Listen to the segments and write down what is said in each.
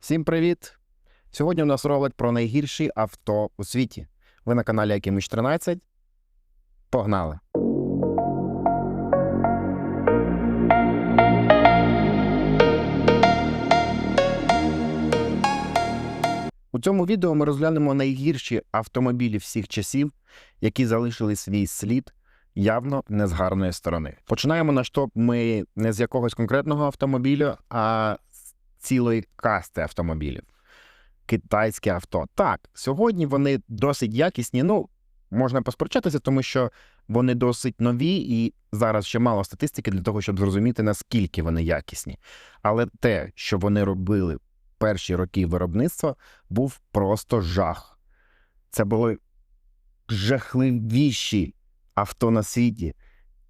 Всім привіт! Сьогодні у нас ролик про найгірші авто у світі. Ви на каналі Якиміч 13. Погнали! У цьому відео ми розглянемо найгірші автомобілі всіх часів, які залишили свій слід явно не з гарної сторони. Починаємо наш топ ми не з якогось конкретного автомобіля, а цілої касти автомобілів. Китайське авто. Так, сьогодні вони досить якісні. Ну, можна посперечатися, тому що вони досить нові, і зараз ще мало статистики для того, щоб зрозуміти, наскільки вони якісні. Але те, що вони робили перші роки виробництва, був просто жах. Це були жахливіші авто на світі.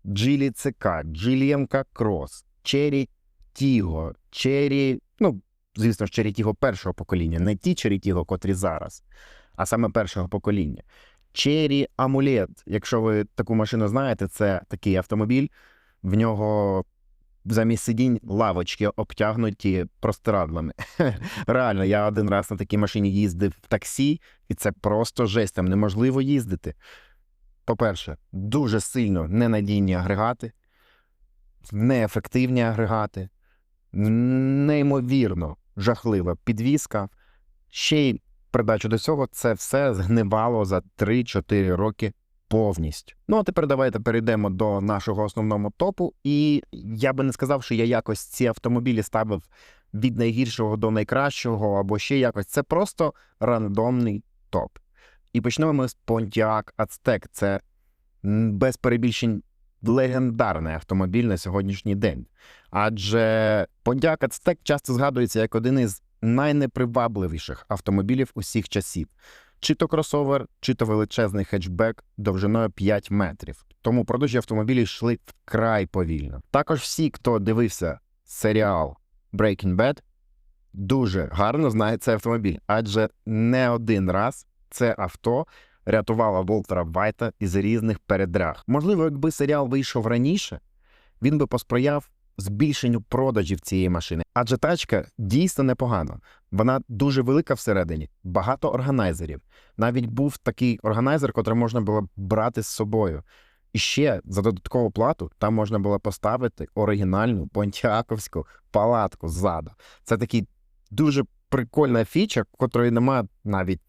Джилі ЦК, Джилі МК Крос, Чері Тіго, Чері, ну, звісно ж, Чері Тіго першого покоління, не ті Чері Тіго, котрі зараз, а саме першого покоління. Чері Амулет. Якщо ви таку машину знаєте, це такий автомобіль, в нього замість сидінь лавочки обтягнуті простирадлами. Реально, я один раз на такій машині їздив в таксі, і це просто жесть, там неможливо їздити. По-перше, дуже сильно ненадійні агрегати, неефективні агрегати, неймовірно жахлива підвізка. Ще й придачу до цього, це все згнивало за 3-4 роки повністю. Ну а тепер давайте перейдемо до нашого основного топу. І я би не сказав, що я якось ці автомобілі ставив від найгіршого до найкращого, або ще якось. Це просто рандомний топ. І почнемо ми з Pontiac Aztek. Це без перебільшень легендарний автомобіль на сьогоднішній день. Адже Pontiac Aztek часто згадується як один із найнепривабливіших автомобілів усіх часів. Чи то кросовер, чи то величезний хетчбек довжиною 5 метрів. Тому продажі автомобілів йшли вкрай повільно. Також всі, хто дивився серіал Breaking Bad, дуже гарно знають цей автомобіль, адже не один раз це авто рятувало Волтера Вайта із різних передряг. Можливо, якби серіал вийшов раніше, він би посприяв збільшенню продажів цієї машини. Адже тачка дійсно непогана. Вона дуже велика всередині, багато органайзерів. Навіть був такий органайзер, котрий можна було брати з собою. І ще за додаткову плату там можна було поставити оригінальну понтіаковську палатку ззаду. Це такий дуже прикольна фіча, котрої немає навіть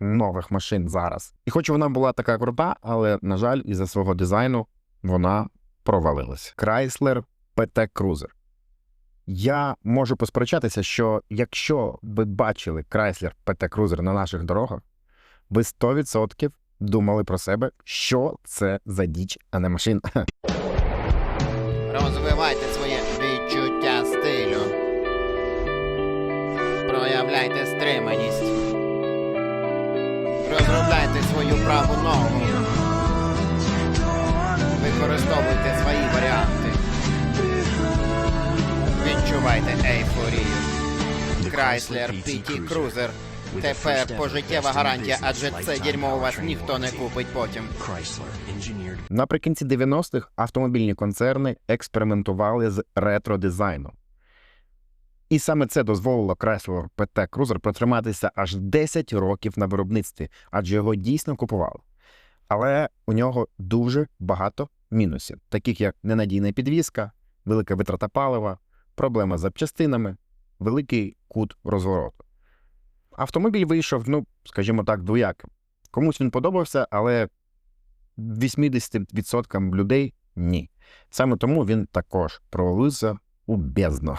нових машин зараз. І хоч вона була така крута, але, на жаль, із-за свого дизайну вона провалилась. Chrysler PT Cruiser. Я можу посперечатися, що якщо ви бачили Chrysler PT Cruiser на наших дорогах, ви 100% думали про себе, що це за діч, а не машина. Розвивайте своє відчуття стилю. Проявляйте стриманість. Розробляйте свою праву ногу. Використовуйте свої варіанти. Відчувайте ейфорію. Chrysler PT Cruiser. Тепер пожиттєва гарантія, адже це дерьмо у вас ніхто не купить потім. Наприкінці 90-х автомобільні концерни експериментували з ретро-дизайном. І саме це дозволило Chrysler PT Cruiser протриматися аж 10 років на виробництві, адже його дійсно купували. Але у нього дуже багато мінусів, таких як ненадійна підвізка, велика витрата палива, проблема з запчастинами, великий кут розвороту. Автомобіль вийшов, ну, скажімо так, двояким. Комусь він подобався, але 80% людей ні. Саме тому він також провалився у бездну.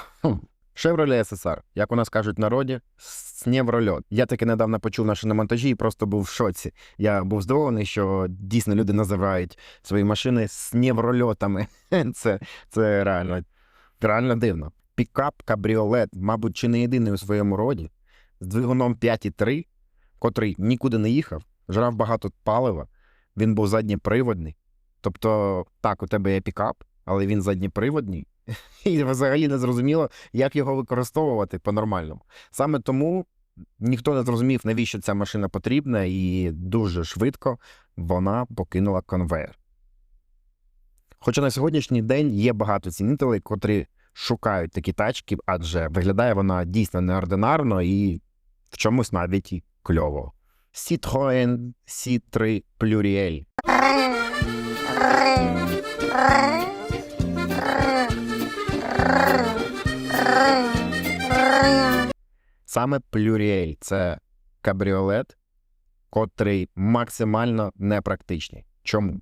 Chevrolet SSR, як у нас кажуть в народі, снєврольот. Я таки недавно почув наше на монтажі і просто був в шоці. Я був здивований, що дійсно люди називають свої машини снєврольотами. Це, це реально, реально дивно. Пікап кабріолет, мабуть, чи не єдиний у своєму роді, з двигуном 5,3, котрий нікуди не їхав, жрав багато палива, він був задніприводний. Тобто, так, у тебе є пікап, але він задніприводний, і взагалі не зрозуміло, як його використовувати по-нормальному. Саме тому ніхто не зрозумів, навіщо ця машина потрібна, і дуже швидко вона покинула конвейер. Хоча на сьогоднішній день є багато цінителей, котрі шукають такі тачки, адже виглядає вона дійсно неординарно і в чомусь навіть і кльово. Citroën C3 Pluriel. Саме Pluriel – це кабріолет, котрий максимально непрактичний. Чому?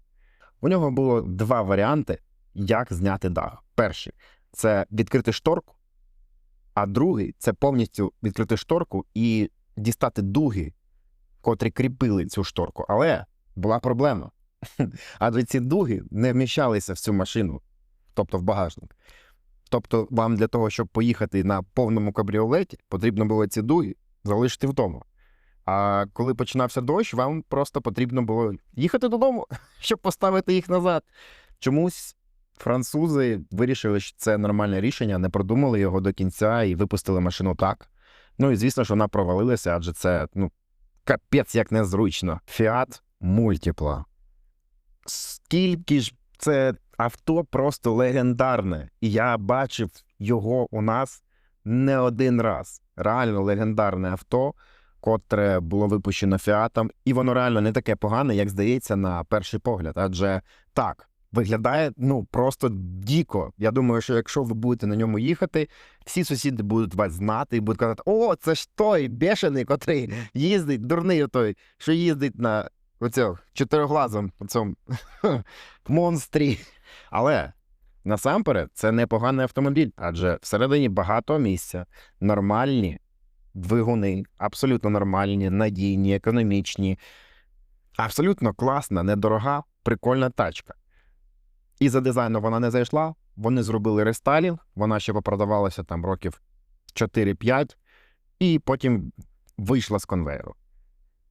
У нього було два варіанти, як зняти дах. Перший це відкрити шторку, а другий це повністю відкрити шторку і дістати дуги, котрі кріпили цю шторку. Але була проблема. Адже ці дуги не вміщалися в цю машину, тобто в багажник. Тобто, вам для того, щоб поїхати на повному кабріолеті, потрібно було ці дуги залишити вдома. А коли починався дощ, вам просто потрібно було їхати додому, щоб поставити їх назад. Чомусь французи вирішили, що це нормальне рішення, не продумали його до кінця і випустили машину так. Ну і звісно, що вона провалилася, адже це ну, капець як незручно. Fiat Multipla. Скільки ж це авто просто легендарне. І я бачив його у нас не один раз. Реально легендарне авто, котре було випущено фіатом, і воно реально не таке погане, як здається, на перший погляд. Адже так. Виглядає ну просто діко. Я думаю, що якщо ви будете на ньому їхати, всі сусіди будуть вас знати і будуть казати: О, це ж той бешений, котрий їздить, дурний той, що їздить на оцьому чотириглазом оцьому монстрі. Але насамперед це непоганий автомобіль, адже всередині багато місця, нормальні двигуни, абсолютно нормальні, надійні, економічні, абсолютно класна, недорога, прикольна тачка. І за дизайном вона не зайшла. Вони зробили рестайлінг, вона ще попродавалася там років 4-5, і потім вийшла з конвейеру.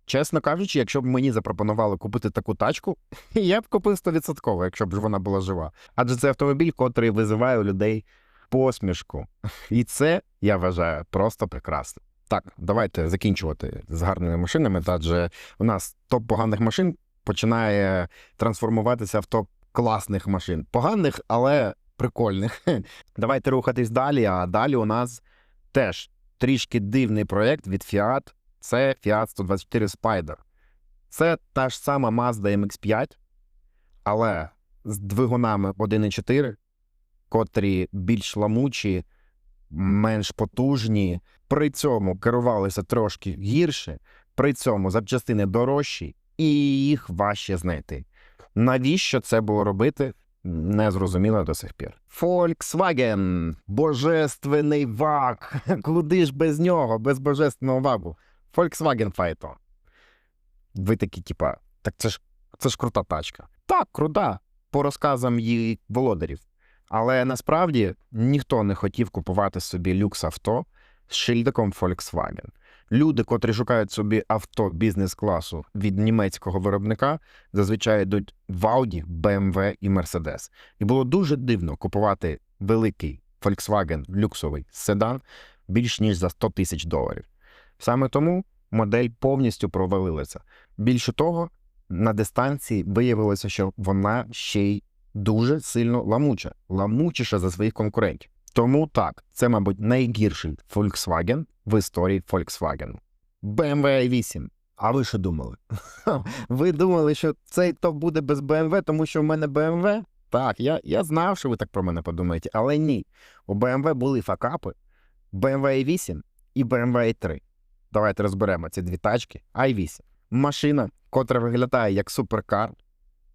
Чесно кажучи, якщо б мені запропонували купити таку тачку, я б купив 100%, якщо б вона була жива. Адже це автомобіль, котрий визиває у людей посмішку. І це, я вважаю, просто прекрасно. Так, давайте закінчувати з гарними машинами, адже у нас топ поганих машин починає трансформуватися в топ класних машин. Поганих, але прикольних. Давайте рухатись далі. А далі у нас теж трішки дивний проєкт від Fiat. Це Fiat 124 Spider. Це та ж сама Mazda MX5, але з двигунами 1.4, котрі більш ламучі, менш потужні, при цьому керувалися трошки гірше, при цьому запчастини дорожчі, і їх важче знайти. Навіщо це було робити? Не зрозуміло до сих пір. Volkswagen, божественний ваг. Куди ж без нього, без божественного вагу? Volkswagen Phaeton. Ви такі, типа, так це ж це ж крута тачка. Так, крута, по розказам її володарів. Але насправді ніхто не хотів купувати собі люкс авто з шильдиком Volkswagen. Люди, котрі шукають собі авто бізнес-класу від німецького виробника, зазвичай йдуть в Audi, BMW і Mercedes. І було дуже дивно купувати великий Volkswagen люксовий седан більш ніж за 100 тисяч доларів. Саме тому модель повністю провалилася. Більше того, на дистанції виявилося, що вона ще й дуже сильно ламуча, ламучіша за своїх конкурентів. Тому так, це, мабуть, найгірший Volkswagen в історії Volkswagen. BMW i 8. А ви що думали? Ви думали, що цей топ буде без BMW, тому що в мене BMW? Так, я, я знав, що ви так про мене подумаєте, але ні. У BMW були факапи BMW 8 і BMW 3. Давайте розберемо ці дві тачки. i8. Машина, котра виглядає як суперкар,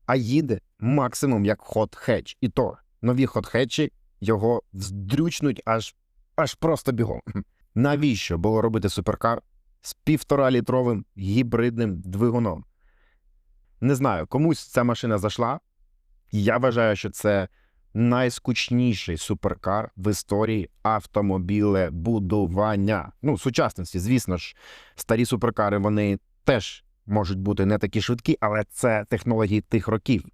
а їде максимум як хот-хетч. І то нові хот-хетчі його вздрючнуть аж аж просто бігом. Навіщо було робити суперкар з півтора літровим гібридним двигуном? Не знаю, комусь ця машина зайшла. Я вважаю, що це найскучніший суперкар в історії автомобілебудування. Ну, сучасності, звісно ж, старі суперкари вони теж можуть бути не такі швидкі, але це технології тих років.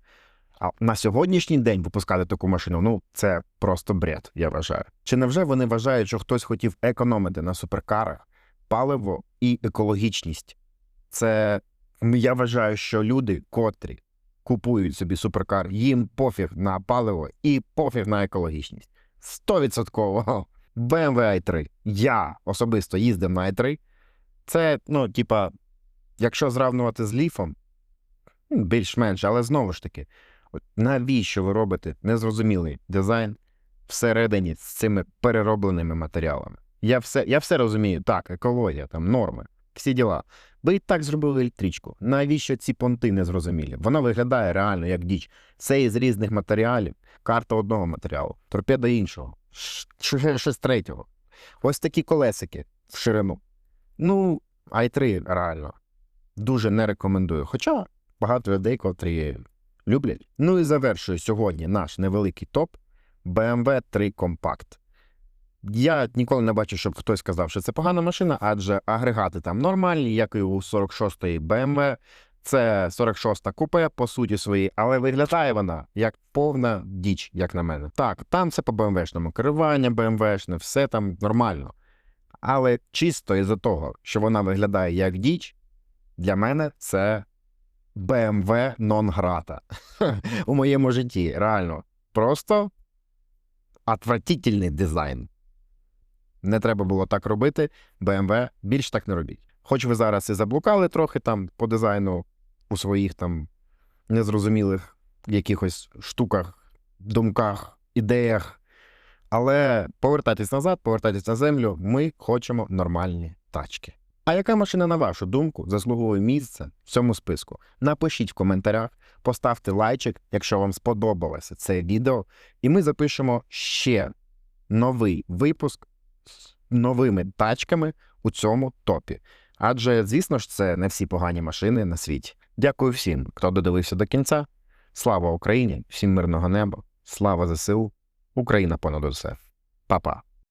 А на сьогоднішній день випускати таку машину, ну це просто бред, я вважаю. Чи невже вони вважають, що хтось хотів економити на суперкарах паливо і екологічність? Це я вважаю, що люди, котрі купують собі суперкар, їм пофіг на паливо і пофіг на екологічність. 100%. BMW i3. Я особисто їздив на i3. Це, ну, типа, якщо зравнувати з ліфом, більш-менш, але знову ж таки, навіщо ви робите незрозумілий дизайн всередині з цими переробленими матеріалами? Я все, я все розумію, так, екологія, там, норми, всі діла. Ви і так зробили електричку. Навіщо ці понти незрозумілі? Вона виглядає реально як діч. Це із різних матеріалів, карта одного матеріалу, торпеда іншого, ще щось третього. Ось такі колесики в ширину. Ну, i3 реально дуже не рекомендую. Хоча багато людей, котрі люблять. Ну і завершую сьогодні наш невеликий топ BMW 3 Compact. Я ніколи не бачив, щоб хтось сказав, що це погана машина, адже агрегати там нормальні, як і у 46-ї BMW. Це 46-та купе, по суті своїй, але виглядає вона як повна діч, як на мене. Так, там все по BMW-шному, керування BMW-шне, все там нормально. Але чисто із-за того, що вона виглядає як діч, для мене це BMW non-grata у моєму житті. Реально. Просто отвратительний дизайн. Не треба було так робити. BMW більш так не робіть. Хоч ви зараз і заблукали трохи там по дизайну у своїх там незрозумілих якихось штуках, думках, ідеях. Але повертайтесь назад, повертайтесь на землю. Ми хочемо нормальні тачки. А яка машина, на вашу думку, заслуговує місце в цьому списку? Напишіть в коментарях, поставте лайчик, якщо вам сподобалося це відео, і ми запишемо ще новий випуск з новими тачками у цьому топі. Адже, звісно ж, це не всі погані машини на світі. Дякую всім, хто додивився до кінця. Слава Україні, всім мирного неба, слава ЗСУ, Україна понад усе. Па-па.